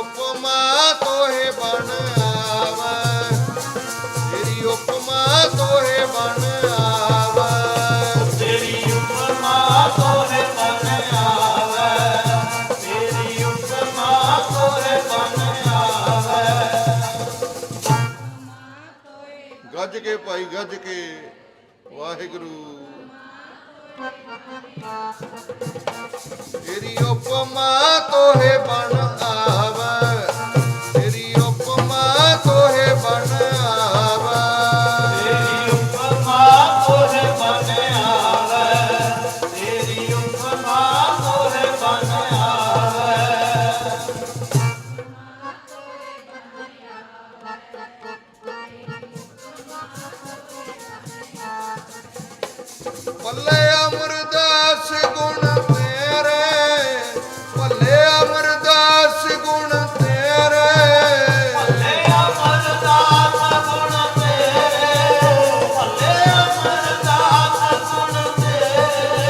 ਉਪਮਾ ਤੋਹੇ ਬਣ ਆਵੈ। ਤੇਰੀ ਉਪਮਾ ਤੋਹੇ ਬਣ ਆਵੈ। ਤੇਰੀ ਉਪਮਾ ਤੋਰੇ ਬਨ ਆਵੇ। ਤੇਰੀ ਉਪਮਾ ਤੋਰੇ ਬਨ ਆਵੇ। ਗੱਜ ਕੇ ਭਾਈ ਗੱਜ ਕੇ। ਵਾਹਿਗੁਰੂ। ਤੇਰੀ ਉਪਮਾ ਤੋਹੇ ਬਣ ਪੱਲੇ ਅਮਰਦਾਸ ਗੁਣ ਤੇਰੇ ਪੱਲੇ ਅਮਰਦਾਸ ਗੁਣ ਤੇਰੇ। ਭੱਲੇ ਅਮਰਦਾਸ ਗੁਣ ਤੇਰੇ ਭੱਲੇ ਅਮਰਦਾਸ ਗੁਣ ਤੇਰੇ।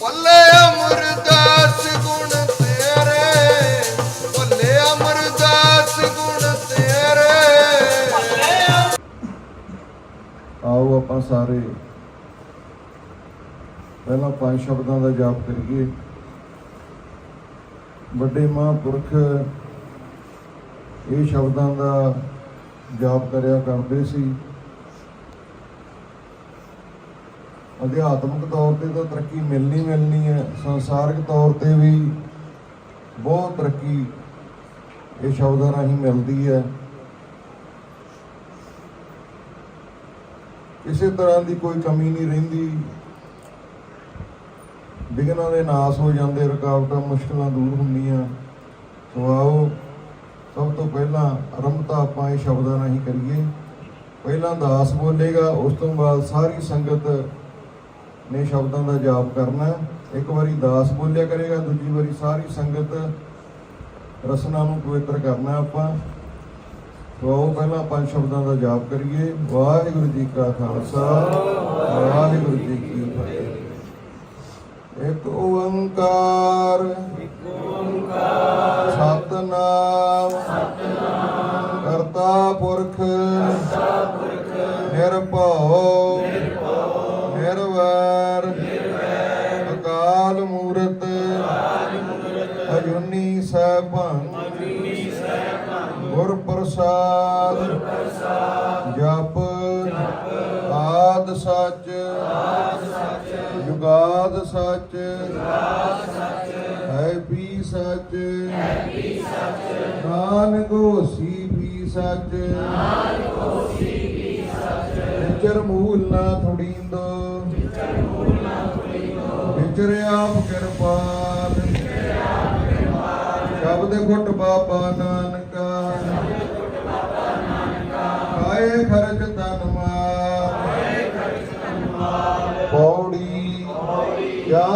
ਪੱਲੇ ਸਾਰੇ। ਪਹਿਲਾਂ ਪੰਜ ਸ਼ਬਦਾਂ ਦਾ ਜਾਪ ਕਰੀਏ। ਵੱਡੇ ਮਹਾਂਪੁਰਖ ਇਹ ਸ਼ਬਦਾਂ ਦਾ ਜਾਪ ਕਰਿਆ ਕਰਦੇ ਸੀ। ਅਧਿਆਤਮਿਕ ਤੌਰ ਤੇ ਤਾਂ ਤਰੱਕੀ ਮਿਲਣੀ ਮਿਲਣੀ ਹੈ, ਸੰਸਾਰਿਕ ਤੌਰ ਤੇ ਵੀ ਬਹੁਤ ਤਰੱਕੀ ਇਹ ਸ਼ਬਦਾਂ ਰਾਹੀਂ ਮਿਲਦੀ ਹੈ। ਕਿਸੇ ਤਰ੍ਹਾਂ ਦੀ ਕੋਈ ਕਮੀ ਨਹੀਂ ਰਹਿੰਦੀ। ਵਿਘਨਾਂ ਦੇ ਨਾਸ ਹੋ ਜਾਂਦੇ, ਰੁਕਾਵਟਾਂ ਮੁਸ਼ਕਲਾਂ ਦੂਰ ਹੁੰਦੀਆਂ। ਸੋ ਆਓ, ਸਭ ਤੋਂ ਪਹਿਲਾਂ ਆਰੰਭਤਾ ਆਪਾਂ ਇਹ ਸ਼ਬਦਾਂ ਰਾਹੀਂ ਕਰੀਏ। ਪਹਿਲਾਂ ਦਾਸ ਬੋਲੇਗਾ, ਉਸ ਤੋਂ ਬਾਅਦ ਸਾਰੀ ਸੰਗਤ ਨੇ ਸ਼ਬਦਾਂ ਦਾ ਜਾਪ ਕਰਨਾ। ਇੱਕ ਵਾਰੀ ਦਾਸ ਬੋਲਿਆ ਕਰੇਗਾ, ਦੂਜੀ ਵਾਰੀ ਸਾਰੀ ਸੰਗਤ ਰਸਨਾ ਨੂੰ ਪਵਿੱਤਰ ਕਰਨਾ ਆਪਾਂ। ਸੋ ਆਓ ਪਹਿਲਾਂ ਪੰਜ ਸ਼ਬਦਾਂ ਦਾ ਜਾਪ ਕਰੀਏ। ਵਾਹਿਗੁਰੂ ਜੀ ਕਾ ਖਾਲਸਾ, ਵਾਹਿਗੁਰੂ ਜੀ ਕੀ ਫਤਿਹ। ਇੱਕ ਓੰਕਾਰ ਇੱਕ ਓੰਕਾਰ ਸਤਨਾਮ ਸਤਨਾਮ ਕਰਤਾ ਪੁਰਖ ਕਰਤਾ ਪੁਰਖ ਨਿਰਭਉ ਨਿਰਭਉ ਨਿਰਵੈਰ ਨਿਰਵੈਰ ਅਕਾਲ ਮੂਰਤ ਅਕਾਲ ਮੂਰਤ ਅਜੂਨੀ ਸੈਭੰ ਅਜੂਨੀ ਸੈਭੰ ਗੁਰ ਪ੍ਰਸਾਦ। ਗੁਰ ਪ੍ਰਸਾਦ ਜਪ ਜਪ ਆਦ ਸੱਚ। ਆਦ ਸੱਚ। ਹੈ ਵੀ ਸੱਚ। ਹੈ ਵੀ ਵੀ ਸੱਚ। ਵਿਚਰ ਮੂਲ ਨਾ ਥੋੜੀਂਦੋ। ਵਿਚਰ ਆਪ ਕਿਰਪਾਲ। ਸ਼ਬਦ ਘੁੱਟ ਬਾਬਾ ਨਾਨਕਾ। ਸ਼ਬਦ ਕਾਏ ਖਰਚ ਤਨ ਮਾਰ। ਕਾਏ ਖਰਚ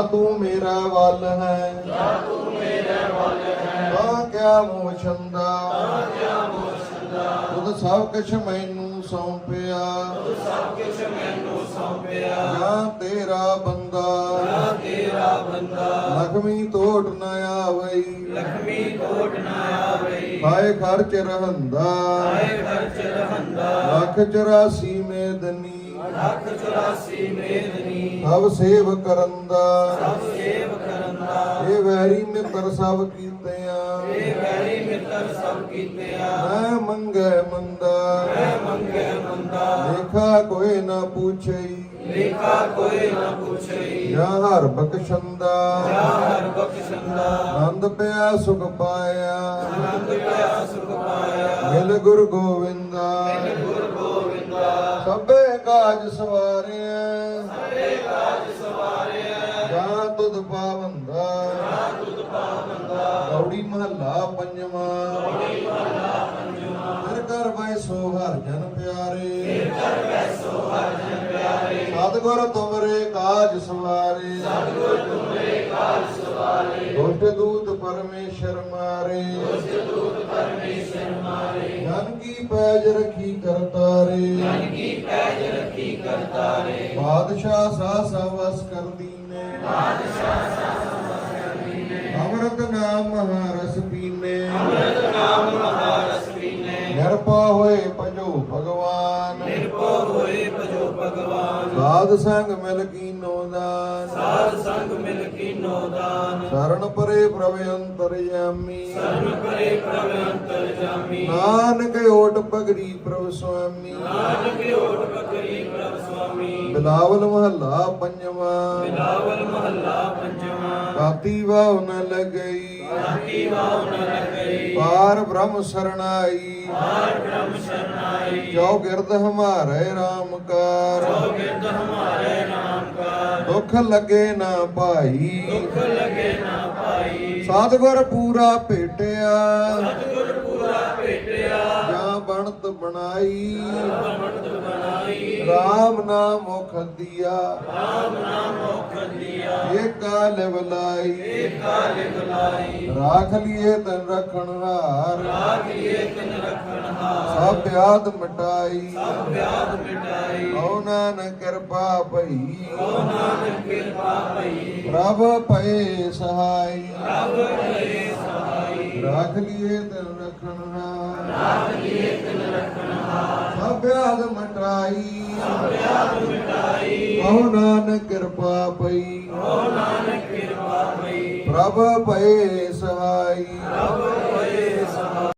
ਤੂੰ ਮੇਰਾ ਵੱਲ ਹੈ? ਜਾਂ ਤੂੰ ਮੇਰਾ ਵੱਲ ਹੈ ਤਾਂ ਕਿਆ ਮੋਹ ਛੰਦਾ? ਤਾਂ ਕਿਆ ਮੋਹ ਤੁਧ ਸਭ ਕੁਛ ਮੈਨੂੰ ਸੌਂਪਿਆ ਸਭ ਕੁਛ ਮੈਨੂੰ ਸੌਂਪਿਆ ਜਾਂ ਤੇਰਾ ਬੰਦਾ ਜਾਂ ਤੇਰਾ ਬੰਦਾ ਲਖਮੀ ਟੋਟ ਨ ਆਵਈ। ਲਖਮੀ ਕੋਟ ਨਾ ਆਵੇ ਹਾਏ ਖਰਚ ਰਹੰਦਾ ਹਾਏ ਖਰਚ ਰਹੰਦਾ ਲੱਖ 84 ਮੇਦਨੀ ਲੱਖ 84 ਮੇਦਨੀ ਸਭ ਸੇਵ ਕਰੰਦਾ। ਸਭ ਸੇਵ ਇਹ ਵੈਰੀ ਮਿੱਤਰ ਸਭ ਕੀਤਿਆਂ। ਇਹ ਵੈਰੀ ਮਿੱਤਰ ਸਭ ਕੀਤਿਆ। ਮੈਂ ਮੰਗੈ ਮੰਦਾ। ਮੈਂ ਮੰਗੈ ਮੰਦਾ। ਲੇਖਾ ਕੋਈ ਨਾ ਪੁੱਛਈ। ਲੇਖਾ ਕੋਈ ਨਾ ਪੁੱਛਈ। ਜਾਂ ਹਰ ਬਖਸ਼ੰਦਾ। ਜਾ ਹਰ ਬਖਸ਼ੰਦਾ। ਆਨੰਦ ਪਿਆ ਸੁਖ ਪਾਇਆ। ਆਨੰਦ ਪਿਆ ਸੁਖ ਪਾਇਆ। ਮਿਲ ਗੁਰ ਗੋਵਿੰਦਾ। ਗੁਰ ਗੋਵਿੰਦਾ। ਸਭੇ ਕਾਜ ਸਵਾਰਿਆ। ਤੁਧ ਪਾਵੰਦਾ ਜਾਂ ਤੁਧ ਪਾਵੰਦਾ ਗੌੜੀ ਮਹੱਲਾ ਪੰਜਵਾਂ। ਗੌੜੀ ਮਹਲਾ ਪੰਜਵਾਂ। ਫਿਰ ਕਰ ਵੈ ਸੋ ਹਰ ਜਨ ਪਿਆਰੇ। ਕਰ ਵੈਸੋ ਹਰ ਜਨ ਪਿਆਰੇ। ਸਤਿਗੁਰ ਤੁਮਰੇ ਕਾਜ ਸਵਾਰੇ। ਸਤਿਗੁਰ ਤੁਮਰੇ ਕਾਜ ਸਵਾਰੇ। ਦੁਸ਼ਟ ਦੂਤ ਪਰਮੇਸ਼ਰ ਮਾਰੇ। ਦੁਸ਼ਟ ਦੂਤ ਪਰਮੇਸ਼ਰ ਮਾਰੇ। ਜਨ ਕੀ ਪੈਜ ਰਖੀ ਕਰਤਾਰੇ ਜਨ ਕੀ ਪੈਜ ਰਖੀ ਕਰਤਾਰੇ ਬਾਦਸ਼ਾਹ ਸਾ ਸਵਸ ਕਰ ਦੀਨੇ ਬਾਦਸ਼ਾਹ ਸਾ ਸਵਸ ਕਰ ਦੀਨੇ ਅੰਮ੍ਰਿਤ ਨਾਮ ਮਹਾਰਸ ਪੀਨੇ। ਅੰਮ੍ਰਿਤ ਨਾਮ ਮਹਾਰਸ ਪੀਨੇ। ਨਿਰਪਾ ਹੋਏ ਪੰਜੋ ਭਗਵਾਨ। ਨਿਰਭਉ ਹੋਏ ਭਜੋ ਭਗਵਾਨ। ਸਾਧ ਸੰਗ ਮਿਲ ਕੀਨੋ ਦਾਨ। ਸਾਧ ਸੰਗ ਮਿਲ ਕੀਨੋ ਦਾਨ। ਸ਼ਰਨ ਪਰੇ ਪ੍ਰਭ ਅੰਤਰਯਾਮੀ ਸਰਨ ਪਰੇ ਪ੍ਰਭ ਅੰਤਰ ਜਾਮੀ ਨਾਨਕ ਓਟ ਪਗਰੀ ਪ੍ਰਭ ਸੁਆਮੀ ਨਾਨਕ ਓਟ ਬਕਰੀ ਪ੍ਰਭ ਸੁਆਮੀ ਬਿਲਾਵਲ ਮਹੱਲਾ ਪੰਜਵਾਂ। ਬਿਲਾਵਲ ਮਹੱਲਾ ਪੰਜਵਾਂ। ਕਾਤੀ ਵਾਉ ਨ ਲਗਈ। ਰਾਤੀ ਵਾਉ ਨ ਲਗਈ ਪਾਰ ਬ੍ਰਹਮ ਸਰਣਾਈ। ਆਰ ਬ੍ਰਹਮ ਸ਼ਰਨਾਈ ਜੋ ਗਿਰਦ ਹਮਾਰੇ RAM ਕਾਰ। ਜੋ ਗਿਰਦ ਹਮਾਰੇ ਨਾਮ ਕਾ ਦੁੱਖ ਲੱਗੇ ਨਾ ਭਾਈ। ਦੁੱਖ ਲਗੇ ਨਾ ਪਾਈ ਸਤਿਗੁਰ ਪੂਰਾ ਭੇਟਿਆ। ਸਤਿਗੁਰ ਪੂਰਾ ਭੇਟਿਆ ਜਾਂ ਬਣਤ ਬਣਾਈ। ਅਮਰਤ ਬਣਾਈ RAM ਨਾਮ ਮੁਖ ਦਿਆ ਰਾਮ ਨਾਮ ਮੁਖ ਦਿਆ। ਏਕਾ ਲਿਵਲਾਈ ਏਕਾ ਲਿਖਲਾਈ ਰਾਖ ਲਿਏ ਤਨ ਰਖਣ ਹਾਰ। ਰਾਗ ਏ ਤਨ ਰਖਣ ਹਾਰ। ਸਭ ਬਿਆਦ ਮਟਾਈ। ਸਭ ਵਿਆਦ ਮਿਟਾਈ। ਕਉ ਨਾਨਕ ਕਿਰਪਾ ਭਈ। ਕੋ ਨਾਨਕ ਕਿਰਪਾ ਭਈ। ਪ੍ਰਭ ਭਏ ਸਹਾਈ। ਪ੍ਰਭ ਕਰੇ ਸਹਾਈ। ਰਾਖ ਲਿਏ ਤਨ ਰਖਣ ਹਾਰ। ਰਾਗ ਏ ਤਨ ਰਖਣ ਹਾਰ। ਸਭ ਬਿਆਦ ਮਟਾਈ। ਸਭ ਵਿਆਦ ਮਿਟਾਈ। ਕਉ ਨਾਨਕ ਕਿਰਪਾ ਪਈ। ਕੋ ਨਾਨਕ ਕਿਰਪਾ ਭਈ ਪ੍ਰਭ ਭਏ ਸਹਾਈ। ਪ੍ਰਭ